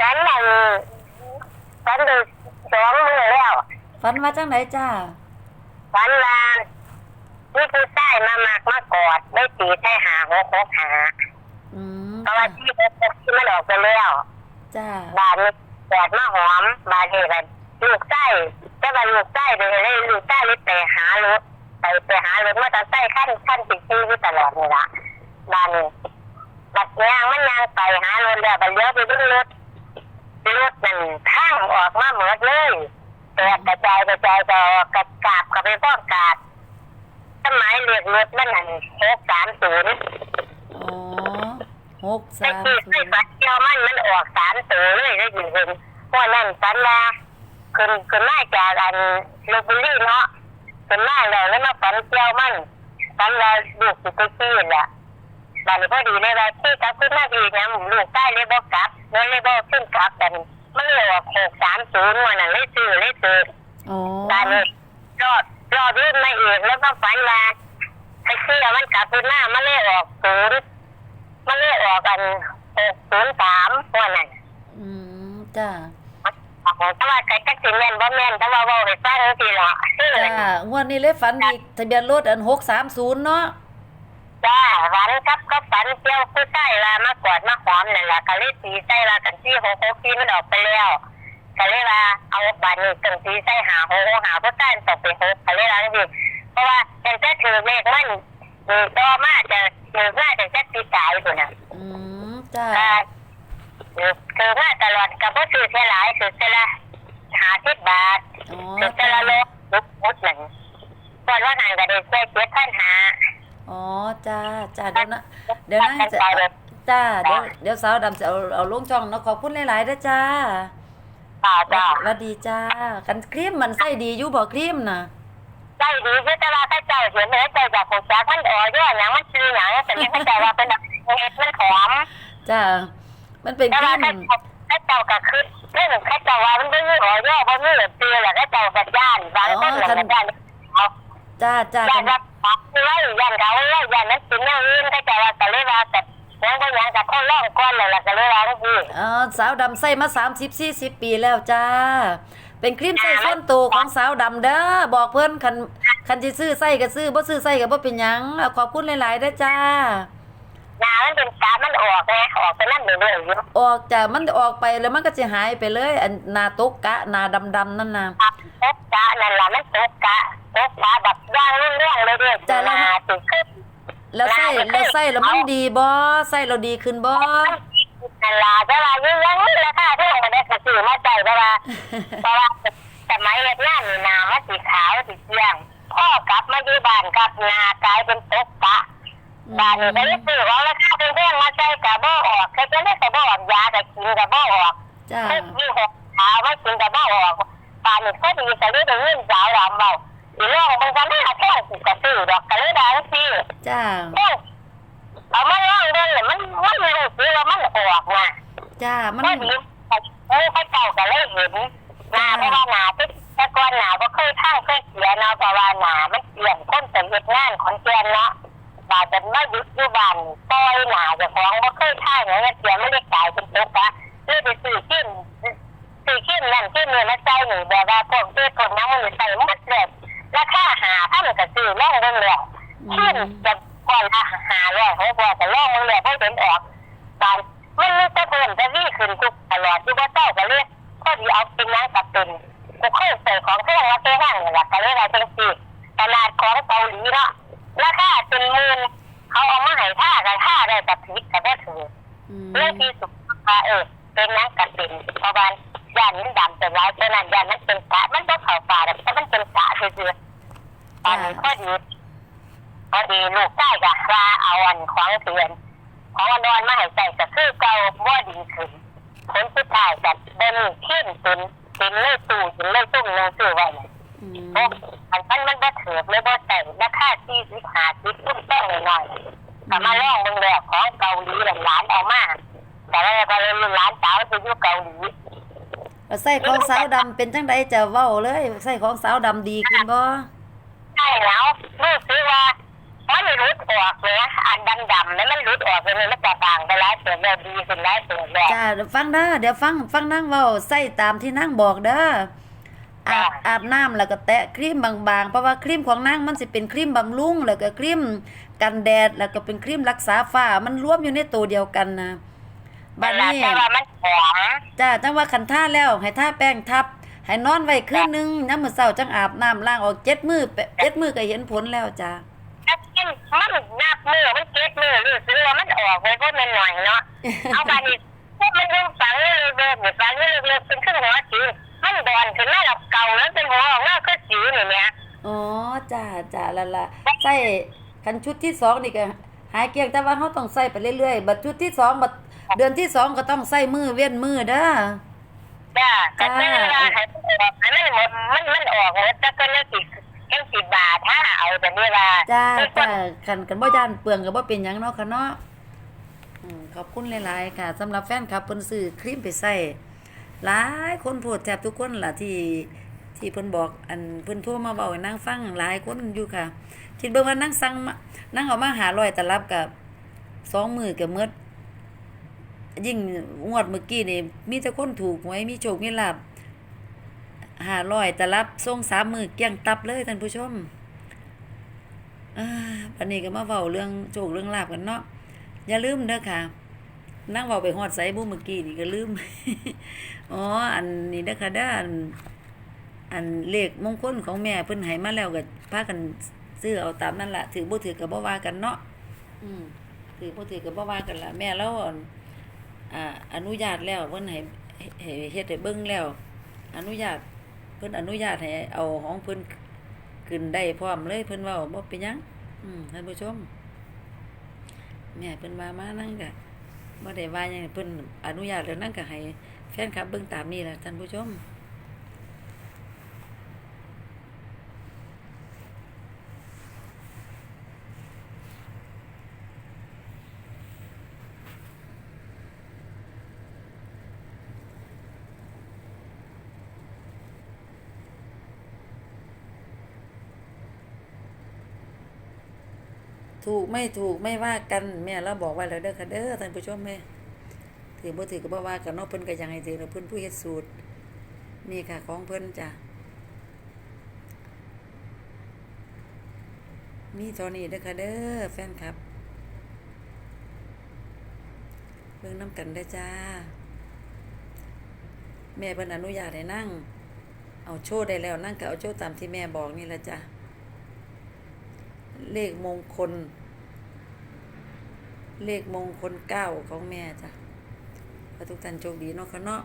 ฉันนั่นฉันดูสองมือแล้วฝันว่าจังไหนจ้าฉันลานนี่ผู้ชายมาหมากมากอดได้ตีใส่หาหกหกหาอืมเพราะว่าที่หกหกที่มันออกไปแล้วจ้าบานนี้กอดมาหอม บานนี้กันลูกไส้ก็บาลูกไส้ไปเลยลูกไส้เลยไปหารถไปไปหารถมอเตอร์ไซค์ขั้นขั้นติดที่อยู่ตลอดนี่ละบานนี้บัดยางมันยางไปหารถแล้วบัดเลี้ยวไปดูรถ รถนั่นข้างออกมาเหมือดเลยแตกกระจายกระจายก็กระกาบกับไปพ้องกาดสมัยเรียกรถมันนั่นหกสามศูนย์อ๋อหกสามที่ศูไอ้นย์ฟัดเกี่ยวมันมันออกสามตัวเลยได้ยินเห็นเพรานั่นสันลาขึ้นขึ้นมาจากอันลบบุรีเนาะขึ้นมาแล้วแล้วมาฝันเกี่ยวมันฝันว่าลูกสิไปขี้แหละ บัดนี้พอดีเลยว่าที่กลับขึ้นมาดีนะลูกใต้เลยบอกกลับเลยเลยบอกขึ้นกลับกันมันเลยออกหกสามศูนย์วันนั้นเลยซื้อเลยซื้ออบัดนี้รอดรอดรุ่นมาอีกแล้วก็ฝันว่าไอ้เสื้อมันกลับขึ้นมามันเลยออกศูนย์มันเลยออกกันหกศูนย์สามวันนั้นอืมจ้าแต่ว่าไก่กัสิแม่นบ่แม่นแต่ว่าเว้าให้ฟังจังซี่ล่ะจ้างวดนี้เลยฝันอีกทะเบียนรถอันหกสามศูนย์เนาะ จ้าฝันกับก็ฝันเกี่ยวผู้ชายล่ะมากอดมาหอมนั่นล่ะก็เลยตีใส่ล่ะกันที่6 6ที่มันออกไปแล้วก็เลยว่าเอาบานนี้ตึงตีใส่หา6 6หาผู้ชายตกไป6ก็เลยว่าจังซี่เพราะว่าจังแต่ถือเลขมันนี่ต่อมาจะถือมาจังแต่ปีกายพุ่นน่ะอืมจ้าก็ถือมาตลอดก็บ่ซื้อเท่าหลายซื้อเท่าละ50บาทอ๋อเด็กแต่ละโลกลุกมุดหนึ่งส่วนว่าหางกับเด็กเจ็ดเจ็ดพันหา อ๋อจ้าจ้าเดี๋ยวนะเดี๋ยวนะจะไปเลยจ้าเดี๋ยวเดี๋ยวสาวดำจะเอาเอาลงช่องเนาะขอบคุณหลายๆนะจ้าป่าจ้าสวัสดีจ้า กันครีมมันใส่ดีอยู่บ่ครีมน่ะใจดีคือแต่ว่าพระเจ้าเห็นเลยใจจากของจักมันอ่อย่อหยังมันชื่อหยังแต่ยังเข้าใจว่าเป็นแบบเห็ดมันหอมจ้ามันเป็นแต่ครีว่ามพระเจ้าก็คือเรื่องพระเจ้าว่ามันไม่มีอ่อย่อเพราะมีเหลือเตือแหละพระเจ้ากับย่านบางคนหลังกับย่านเอาจ้าจ้า ย่ากันนว่าปักไว้ย่านเขาไว้ย่านนั้นเป็นอย่างอื่นพระเจ้าว่าก็เลยว่าแต่ยังบ่ยังกับคนร้องก้อนเลยล่ะก็เลยว่าจังซี่อ๋อสาวดำใส่มา 30 40 ปีแล้วจ้า เป็นครีมใส่ส้นตัวของสาวดำเด้อบอกเพิ่นคันคันสิซื้อใส่ก็ซื้อบ่ซื้อใส่ก็บ่เป็นหยังอะขอบคุณหลายๆเด้อจ้าหนามันเป็นกามันออกไงออกไปนั่นเรื่อยๆอยู่ออกจากมันออกไปแล้วมันก็จะหายไปเลยอันหนาตกกะหนาดำๆนั่นน่ะครับตกกะนั่นล่ะมันตกกะ ตกกะแบบย่างรุ่งเรื่องเลยเด้อแต่ละหนาสิขึ้นแล้วใส่แล้วใส่แล้วมันดีบ่ใส่แล้วดีขึ้นบ่นั่นล่ะแต่ว่ายังยังราคาที่มันได้ซื้อมาใจแต่ว่าเพราะว่าสมัยเฮ็ดงานนี่หนามันสีขาวสีเที่ยงพ่อกลับมาอยู่บ้านกลับหนากลายเป็นตกกะบ้านนี่ก็เลยซื้อว่าราคาเป็นเรื่องมาใช้กะบ่ออกแค่จะได้กะบ่ออกยาก็กินกะบ่ออก จ้าเฮ็ดยี่หกขาวไม่กินกะบ่ออกบ้านนี่ก็ดีก็เลยได้เงินสาวดำเบา อีน้องมันก็มาแค่สิกะซื้อดอกก็เลยได้ซื้อจ้าเอามาล่องเดินเลยมันมันรู้สึกว่ามันออกนะจ้ามันก็ดีเออเขาเจ้าก็เลยเห็นหนาเพราะว่าหนาที่แต่ก่อนหนาก็เคยทั้งเคยเสียนาะเพราะว่าหนามันเปลี่ยนคนเป็นเหตุงานของแกนเนาะบาดจะไม่ยุดยู่บ้านปล่อยหนาจะของก็เคยท่างเนี่ยเสียไม่ได้กลายเป็นตุ๊กะเลยไปซื้อขึ้นซื้อขึ้นนั่นขึ้นเนี่มาใส่หนึ่แบบว่าพวกเจ้าคนนั้นมันใส่มดเลย ราคาหาพันก็ซื้อล่องเรื่องแล้วขึ้นจะก่อนละหาร้อยหกร้อยแต่ล่องมึงเลยให้เป็นออกบานมันมีแต่เพิ่มแต่วี่ขึ้นทุกตลอดที่ว่าเจ้าก็เลยพอดีเอาเป็นน้ำกับเป็นกูเคยใส่ของเครื่องแล้วเจ้าห้างนี่แหละก็เลยว่าจังสีตลาดของเกาหลีเนาะราคาเป็นหมื่นเขาเอามาให้ท่ากันท่าได้แต่ผิดแต่ได้ถืออืมเรื่องที่สุดว่าเออเป็นน้ำกับเป็นเพราะว่าย่านมันดำเป็นไรเพราะนั้นย่านมันเป็นกะมันก็เข่าป่าแต่มันเป็นกะคือๆต อนนี้ก็ดีพอดีลูกใต้กะว่าเอาอันของเถือนของอันนอนมาให้ใส่ก็คือเก่าบ่ดีขึ้นผลสุดท้ายกับเดินขึ้นจนเป็นเลยตู้จนเลยตุ้มหนึงซื้อไว้เนี่ยอืมโอ้มันมันมันบ่ถือเลยบ่ใส่ราคาที่สิบห้าสิบตุ้มต้องหน่อยๆก็มาลองเบิ่งแล้วของเกาหลีหลานเอามาแต่ว่าพอเลยหลานสาวไปอยู่เกาหลีแล้วใส่ของสาวดำเป็นจังไดจะเว้าเลยใส่ของสาวดำดีขึ้นบ่ใช่ แล้วรู้สึกว่ามันไม่รู้ออกเลยอันดำๆแล้วมันหลุดออกไปเลยมันจะบางไปแล้วเสียงแบบดีขึ้นแล้วเสียงแบบจ้าฟังเด้อเดี๋ยวฟังฟังนั่งเว้าใส่ตามที่นั่งบอกเด้ออาบจ้ะอาบน้ำแล้วก็แตะครีมบางๆ เพราะว่าครีมของนางมันสิเป็นครีมบำรุงแล้วก็ครีมกันแดดแล้วก็เป็นครีมรักษาฝ้ามันรวมอยู่ในตัวเดียวกันนะบัดนี้แต่ว่ามันหอมจ้าจังว่าคันท่าแล้วให้ท่าแป้งทับ ให้นอนไว้คืนนึงยามมื้อเช้าจังอาบน้ำล้างออกเจ็ดมือแปะเจ็ดมือก็เห็นผลแล้วจ้าถ้ากินมันนับมือมันเก็บมือรู้สึกว่ามันออกไปเพราะมันหน่อยเนาะเอาไปนี่พวกมันยังฝังเรื่องเดิมๆฝังเรื่องเดิมๆเป็นขึ้นหัวสีมันดอนขึ้นมาแบบเก่าแล้วเป็นหัวออกมาก็สีนี่เนี่ยอ๋อจ้าจ้าละละใส่คันชุดที่สองนี่ก็หายเกลียงแต่ว่าเขาต้องใส่ไปเรื่อยๆบัดชุดที่สองบัดเดือนที่สองก็ต้องใส่มือเว้นมือเด้อ จ้าแต่ไม่เวลาให้มันออกให้มันหมดมันมันออกหมดแต่ก็ยังสิยังสิบาทถ้าเอาแต่เวลาจ้าจ้าคันกันบ่ย่านเปลืองก็บ่เป็นหยังเนาะค่ะเนาะอืมขอบคุณหลายๆค่ะสำหรับแฟนคลับเพิ่นซื้อครีมไปใส่หลายคนโพดแทบทุกคนล่ะที่ที่เพิ่นบอกอันเพิ่นโทรมาเว้าให้นางฟังหลายคนอยู่ค่ะ คิดเบิ่งว่านางสั่งมานั่งเอามา500ตลับกับสองมือก็หมด ยิ่งงวดเมื่อกี้นี่มีแต่คนถูกหวยมีโชคมีลาภ500ตลับส่งสามมือเกลี้ยงตับเลยท่านผู้ชมอ่าปันนี้ก็มาเว้าเรื่องโชคเรื่องลาบกันเนาะอย่าลืมเด้อค่ะนั่งเว้าไปฮอดไสบุเมื่อกี้นี่ก็ลืมอ๋ออันนี้เด้อค่ะเด้ออันอันเลขมงคลของแม่เพิ่นให้มาแล้วก็พากันซื้อเอาตามนั่นล่ะถือบ่ถือก็บ่ว่ากันเนาะอืมถือบ่ถือก็บ่ว่ากันล่ะแม่แล้ว อ่าอนุญาตแล้วเพิ่นให้ให้เฮ็ดให้เบิ่งแล้ว อนุญาตเพิ่นอนุญาตให้เอาของเพิ่นขึ้นได้พร้อมเลยเพิ่นเว้าบ่เป็นหยังอืมท่านผู้ชมแม่เพิ่นว่ามานั่งก็บ่ได้ว่าหยังเพิ่นอนุญาตแล้วนั่งก็ให้แฟนคลับเบิ่งตามนี้ล่ะท่านผู้ชม ถูกไม่ถูกไม่ว่ากันแม่เราบอกไว้แล้วเด้อค่ะเด้อท่านผู้ชมแม่ถือบ่ถือก็บ่ว่ากันเนาะเพิ่นก็ยังให้ถือเพิ่นผู้เฮ็ดสูตร นี่ค่ะของเพิ่นจ้ะมีเท่านี้เด้อค่ะเด้อแฟนคลับเบิ่งน้ำกันเด้จ้า แม่เพิ่นอนุญาตให้นั่ง เอาโชว์ได้แล้วนั่งก็เอาโชว์ตามที่แม่บอกนี่ละจ้ะ เลขมงคล เลขมงคลเก้าของแม่จ้ะขอทุกท่านโชคดีเนาะค่ะเนาะ